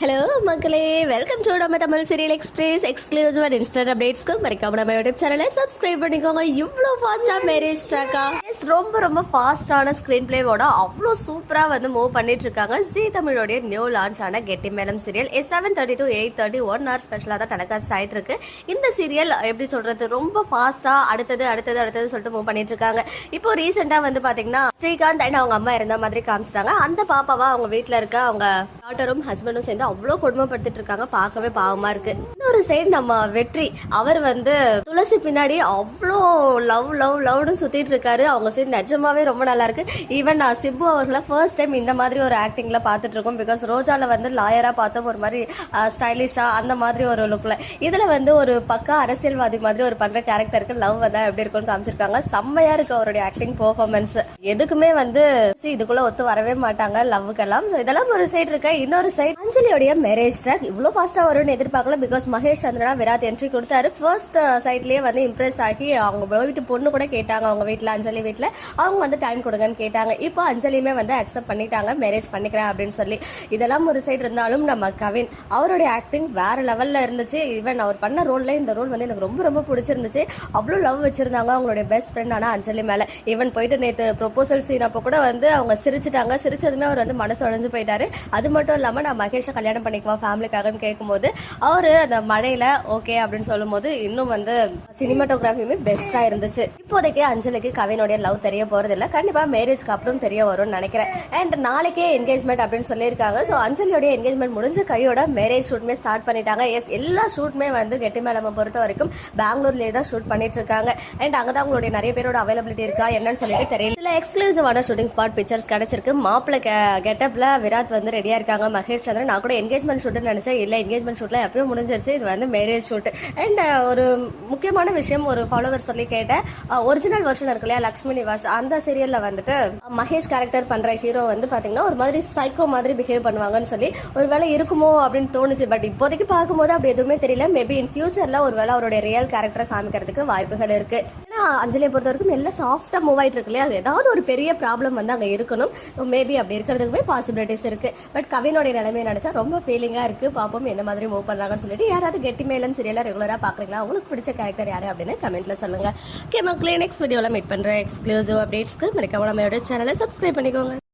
Hello மக்களே. Welcome to நம்ம Tamil serial express exclusive and instant அப்டேட்ஸ்க்கு மறக்காம நம்ம யூடியூப் சேனலை சப்ஸ்கிரைப் பண்ணிக்கோங்க. இவ்வளோ ஃபாஸ்ட்டாக மேரேஜ் ட்ராக்கா கைஸ் ரொம்ப ரொம்ப ஃபாஸ்டான ஸ்க்ரீன் பிளேவோட அவ்வளோ சூப்பராக வந்து மூவ் பண்ணிட்டு இருக்காங்க. ஜி தமிழோடைய நியூ லான்ச் ஆன Getti Melam serial is seven thirty to eight thirty one hour ஸ்பெஷலாக தான் டெலகாஸ்ட் ஆகிட்டு இருக்கு. இந்த சீரியல் எப்படி சொல்றது ரொம்ப ஃபாஸ்ட்டாக அடுத்தது அடுத்தது அடுத்தது சொல்லிட்டு மூவ் பண்ணிட்டு இருக்காங்க. இப்போ ரீசெண்டாக வந்து பார்த்தீங்கன்னா ஸ்ரீகாந்த் அண்ட் அவங்க அம்மா இருந்த மாதிரி காமிச்சிட்டாங்க. அந்த பாப்பாவா அவங்க வீட்டில் இருக்க அவங்க டாட்டரும் ஹஸ்பண்டும் சேர்ந்து அவ்வளோ கொடுமைப்படுத்திட்டு இருக்காங்க. பார்க்கவே பாவமாக இருக்கு. இன்னொரு சைடு நம்ம வெற்றி. அவர் வந்து துளசி பின்னாடி அவ்வளோ லவ் லவ் லவ்னு சுத்திட்டு இருக்காரு. அவங்க சைடு நிஜமாவே ரொம்ப நல்லா இருக்கு. ஈவன் நான் சிப்பு அவர்களை ஃபர்ஸ்ட் டைம் இந்த மாதிரி ஒரு ஆக்டிங்ல பார்த்துட்டு இருக்கோம். பிகாஸ் ரோஜால வந்து லாயரா பார்த்தோம் ஒரு மாதிரி ஸ்டைலிஷா அந்த மாதிரி ஒரு லுக்ல இதுல வந்து ஒரு பக்கா அரசியல்வாதி மாதிரி ஒரு பண்ற கேரக்டருக்கு லவ் வந்தா எப்படி இருக்கும்னு காமிச்சிருக்காங்க. செம்மையா இருக்கு அவருடைய ஆக்டிங் பெர்ஃபார்மன்ஸ் எதுக்குமே வந்து see, இதுக்குள்ள ஒத்து வரவே மாட்டாங்க லவ்வுக்கெல்லாம். ஸோ இதெல்லாம் ஒரு சைடு இருக்க. இன்னொரு சைடு அஞ்சலியோடைய மேரேஜ் ட்ராக் இவ்வளோ ஃபாஸ்டா வரும்னு எதிர்பார்க்கல. பிகாஸ் மகேஷ் சந்திரனா விராத் என்ட்ரி கொடுத்தாரு. ஃபர்ஸ்ட் சைட்லேயே uh, வந்து இம்ப்ரெஸ் ஆகி அவங்க வீட்டு பொண்ணு கூட கேட்டாங்க. அவங்க வீட்டில் அஞ்சலி வீட்டில் அவங்க வந்து டைம் கொடுங்கன்னு கேட்டாங்க. இப்போ அஞ்சலியுமே வந்து அக்செப்ட் பண்ணிட்டாங்க. மேரேஜ் பண்ணிக்கிறேன் அப்படின்னு சொல்லி. இதெல்லாம் ஒரு சைடு இருந்தாலும் நம்ம கவின் அவருடைய ஆக்டிங் வேற லெவலில் இருந்துச்சு. ஈவன் அவர் பண்ண ரோலில் இந்த ரோல் வந்து எனக்கு ரொம்ப ரொம்ப பிடிச்சிருந்துச்சு. அவ்வளோ லவ் வச்சிருந்தாங்க அவங்களுடைய பெஸ்ட் ஃப்ரெண்ட் ஆனால் அஞ்சலி மேலே. ஈவன் போயிட்டு நேற்று ப்ரொபோசல் சீன் அப்போ கூட வந்து அவங்க சிரிச்சிட்டாங்க. சிரிச்சதுமே அவர் வந்து மனசு உடைஞ்சு போயிட்டாரு. அது மட்டும் இல்லாமல் நான் மகேஷை கல்யாணம் பண்ணிக்குவோம் ஃபேமிலிக்காகன்னு கேட்கும்போது அவர் அந்த மழையில ஓகே அப்படின்னு சொல்லும்போது இன்னும் வந்து சினிமாட்டோகிராஃபியுமே பெஸ்டா இருந்துச்சு. இப்போதைக்கு அஞ்சலிக்கு கவினுடைய லவ் தெரிய போறது இல்ல. கண்டிப்பா மேரேஜ்க்கு அப்புறம் தெரிய வரும்னு நினைக்கிறேன். அண்ட் நாளைக்கே என்கேஜ்மெண்ட் அப்படின்னு சொல்லியிருக்காங்க. ஸோ அஞ்சலியோடைய என்கேஜ்மெண்ட் முடிஞ்ச கையோட மேரேஜ் ஷூட்மே ஸ்டார்ட் பண்ணிட்டாங்க. எஸ் எல்லா ஷூட்மே வந்து கெட்டி மேடம் பொறுத்த வரைக்கும் பெங்களூர்லேயே தான் ஷூட் பண்ணிட்டு இருக்காங்க அண்ட் அங்கே தான் உங்களுடைய நிறைய பேரோட அவைலபிலிட்டி இருக்கா என்னன்னு சொல்லிட்டு தெரியல. இதுல எக்ஸ்க்ளூசிவான ஷூட்டிங் ஸ்பாட் பிக்சர்ஸ் கிடைச்சிருக்கு. மாப்பிள்ளை கெட்டப்ல விராட் வந்து ரெடியா இருக்காங்க. மகேஷ் சந்திரன். நான் கூட என்கேஜ்மெண்ட் ஷூட்னு நினைச்சேன். இல்ல என்கேஜ்மெண்ட் ஷூட்ல எப்பயும் முடிஞ்சிருச்சு. இது வந்து மேரேஜ் ஷூட் அண்ட் ஒரு முக்கியமான விஷயம் ஒரு ஃபாலோவர் சொல்லி கேட்டேன். Uh, ஒரிஜினல் வெர்ஷன் இருக்கு இல்லையா லக்ஷ்மி நிவாஸ் அந்த சீரியல்ல வந்துட்டு uh, மகேஷ் கேரக்டர் பண்ற ஹீரோ வந்து பாத்தீங்கன்னா ஒரு மாதிரி சைக்கோ மாதிரி பிஹேவ் பண்ணுவாங்கன்னு சொல்லி ஒரு வேலை இருக்குமோ அப்படின்னு தோணுச்சு. பட் இப்போதைக்கு பார்க்கும்போது அப்படி எதுவுமே தெரியல. மேபி இன் ஃப்யூச்சர்ல ஒரு வேலை அவருடைய ரியல் கேரக்டரை காமிக்கிறதுக்கு வாய்ப்புகள் இருக்கு. அஞ்சலியை பொறுத்த வரைக்கும் எல்லாம் சாஃப்டாக மூவ் ஆகிட்டு இருக்கு இல்லையா? அது ஏதாவது ஒரு பெரிய ப்ராப்ளம் வந்து அங்கே இருக்கணும். மேபி அப்படி இருக்கிறதுக்குமே பாசிபிலிட்டிஸ் இருக்குது பட் கவினுடைய நிலைமையை நினச்சா ரொம்ப ஃபீலிங்காக இருக்குது பார்ப்போம் எந்த மாதிரி மூவ் பண்ணுறாங்கன்னு சொல்லிட்டு. யாராவது கெட்டி மேலும் சீரியலாக ரெகுலராக பார்க்குறீங்களா? உங்களுக்கு பிடிச்ச கேரக்டர் யார் அப்படின்னு கமெண்ட்டில் சொல்லுங்க. ஓகே மக்களே நெக்ஸ்ட் வீடியோவில் மீட் பண்றேன் எக்ஸ்க்ளூசிவ் அப்டேட்ஸ்க்கு மறக்காம நம்ம யூடியூப் சேனலை சப்ஸ்கிரைப் பண்ணிக்கோங்க.